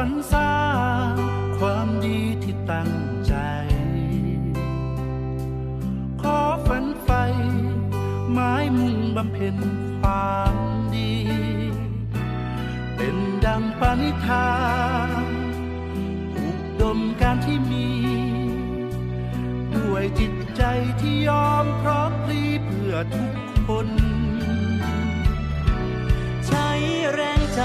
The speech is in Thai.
สรรสร้างความดีที่ตั้งใจ ขอฝันไฟไม้มุ่งบำเพ็ญความดี เป็นดังปณิธานอุดมการที่มี ด้วยจิตใจที่ยอมพร้อมพลีเพื่อทุกคน ใช้แรงใจ